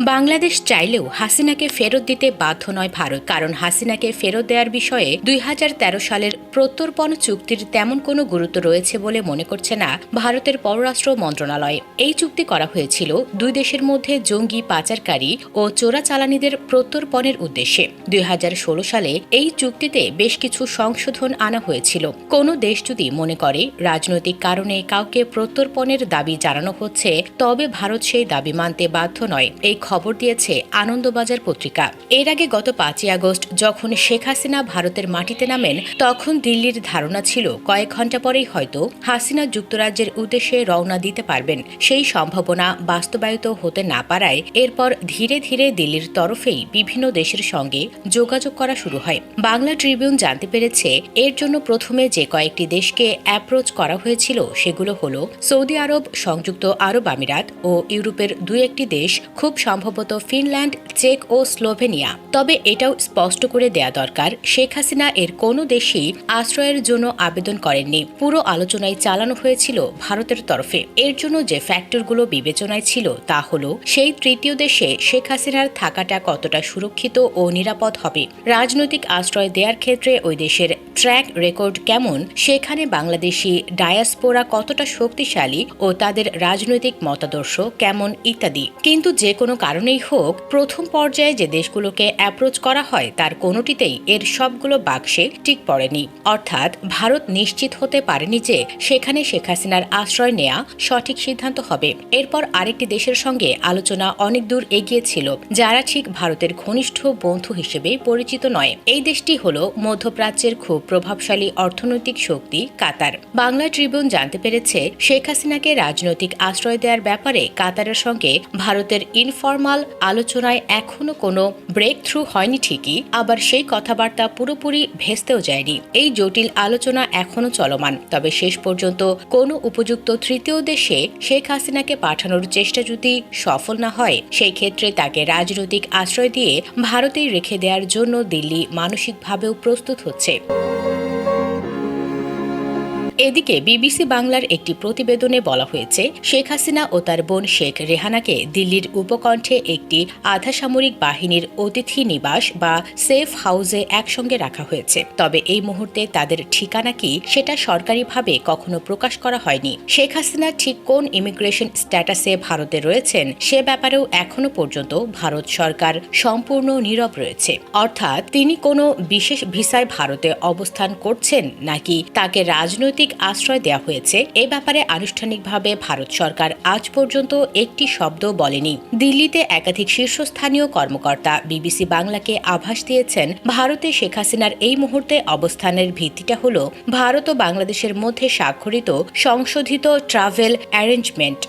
বাংলাদেশ চাইলেও হাসিনাকে ফেরত দিতে বাধ্য নয় ভারত, কারণ হাসিনাকে ফেরত দেওয়ার বিষয়ে দুই হাজার তেরো সালের প্রত্যর্পণ চুক্তির তেমন কোনো গুরুত্ব রয়েছে বলে মনে করছে না ভারতের পররাষ্ট্র মন্ত্রণালয়। এই চুক্তি করা হয়েছিল দুই দেশের মধ্যে জঙ্গি পাচারকারী ও চোরাচালানিদের প্রত্যর্পণের উদ্দেশ্যে। দুই হাজার ষোলো সালে এই চুক্তিতে বেশ কিছু সংশোধন আনা হয়েছিল। কোনো দেশ যদি মনে করে রাজনৈতিক কারণে কাউকে প্রত্যর্পণের দাবি জানানো হচ্ছে, তবে ভারত সেই দাবি মানতে বাধ্য নয়। এই খবর দিয়েছে আনন্দবাজার পত্রিকা। এর আগে গত পাঁচই আগস্ট যখন শেখ হাসিনা ভারতের মাটিতে নামেন, তখন দিল্লির ধারণা ছিল কয়েক ঘণ্টা পরেই হয়তো হাসিনা যুক্তরাজ্যের উদ্দেশ্যে রওনা দিতে পারবেন। সেই সম্ভাবনা বাস্তবায়িত হতে না পারায় এরপর ধীরে ধীরে দিল্লির তরফেই বিভিন্ন দেশের সঙ্গে যোগাযোগ করা শুরু হয়। বাংলা ট্রিবিউন জানতে পেরেছে, এর জন্য প্রথমে যে কয়েকটি দেশকে অ্যাপ্রোচ করা হয়েছিল সেগুলো হলো সৌদি আরব, সংযুক্ত আরব আমিরাত ও ইউরোপের দুই একটি দেশ খুব সম্ভবত ফিনল্যান্ড, চেক ও স্লোভেনিয়া। তবে এটাও স্পষ্ট করে দেয়া দরকার, শেখ হাসিনা এর কোনো দেশই আশ্রয়ের জন্য আবেদন করেননি। পুরো আলোচনায় চালানো হয়েছিল ভারতের তরফে। এর জন্য যে ফ্যাক্টরগুলো বিবেচনায় ছিল তা হল, সেই তৃতীয় দেশে শেখ হাসিনার থাকাটা কতটা সুরক্ষিত ও নিরাপদ হবে। রাজনৈতিক আশ্রয় দেওয়ার ক্ষেত্রে ওই দেশের ট্র্যাক রেকর্ড কেমন? সেখানে বাংলাদেশি ডায়াসপোরা কতটা শক্তিশালী ও তাদের রাজনৈতিক মতাদর্শ কেমন ইত্যাদি। কিন্তু যে কোনো কারণেই হোক, প্রথম পর্যায়ে যে দেশগুলোকে অ্যাপ্রোচ করা হয়, তার কোনোটিতেই এর সবগুলো বাক্সে টিক পড়েনি। অর্থাৎ ভারত নিশ্চিত হতে পারেনি যে সেখানে শেখ হাসিনার আশ্রয় নেয়া সঠিক সিদ্ধান্ত হবে। এরপর আরেকটি দেশের সঙ্গে আলোচনা অনেক দূর এগিয়েছিল যারা ঠিক ভারতের ঘনিষ্ঠ বন্ধু হিসেবে পরিচিত নয়। এই দেশটি হল মধ্যপ্রাচ্যের খুব প্রভাবশালী অর্থনৈতিক শক্তি কাতার। বাংলা ট্রিবিউন জানতে পেরেছে, শেখ হাসিনাকে রাজনৈতিক আশ্রয় দেওয়ার ব্যাপারে কাতারের সঙ্গে ভারতের ইনফরমাল আলোচনায় এখনও কোনো ব্রেক থ্রু হয়নি ঠিকই, আবার সেই কথাবার্তা পুরোপুরি ভেস্তেও যায়নি। এই জটিল আলোচনা এখনও চলমান, তবে শেষ পর্যন্ত কোনো উপযুক্ত তৃতীয় দেশে শেখ হাসিনাকে পাঠানোর চেষ্টা যদি সফল না হয়, সেই ক্ষেত্রে তাকে রাজনৈতিক আশ্রয় দিয়ে ভারতেই রেখে দেওয়ার জন্য দিল্লি মানসিকভাবেও প্রস্তুত হচ্ছে। এদিকে বিবিসি বাংলার একটি প্রতিবেদনে বলা হয়েছে, শেখ হাসিনা ও তার বোন শেখ রেহানাকে দিল্লির উপকণ্ঠে একটি আধা সামরিক বাহিনীর অতিথি নিবাস বা সেফ হাউসে একসঙ্গে রাখা হয়েছে। তবে এই মুহূর্তে তাদের ঠিকানা কি সেটা সরকারিভাবে কখনো প্রকাশ করা হয়নি। শেখ হাসিনা ঠিক কোন ইমিগ্রেশন স্ট্যাটাসে ভারতে রয়েছেন সে ব্যাপারেও এখনও পর্যন্ত ভারত সরকার সম্পূর্ণ নীরব রয়েছে। অর্থাৎ তিনি কোনো বিশেষ ভিসায় ভারতে অবস্থান করছেন নাকি তাকে রাজনৈতিক আশ্রয় দেওয়া হয়েছে। এ ব্যাপারে আনুষ্ঠানিকভাবে ভারত সরকার আজ পর্যন্ত একটি শব্দ বলেনি। দিল্লিতে একাধিক শীর্ষস্থানীয় কর্মকর্তা বিবিসি বাংলাকে আভাস দিয়েছেন, ভারতে শেখ হাসিনার এই মুহূর্তে অবস্থানের ভিত্তিটা হল ভারত ও বাংলাদেশের মধ্যে স্বাক্ষরিত সংশোধিত ট্রাভেল অ্যারেঞ্জমেন্ট।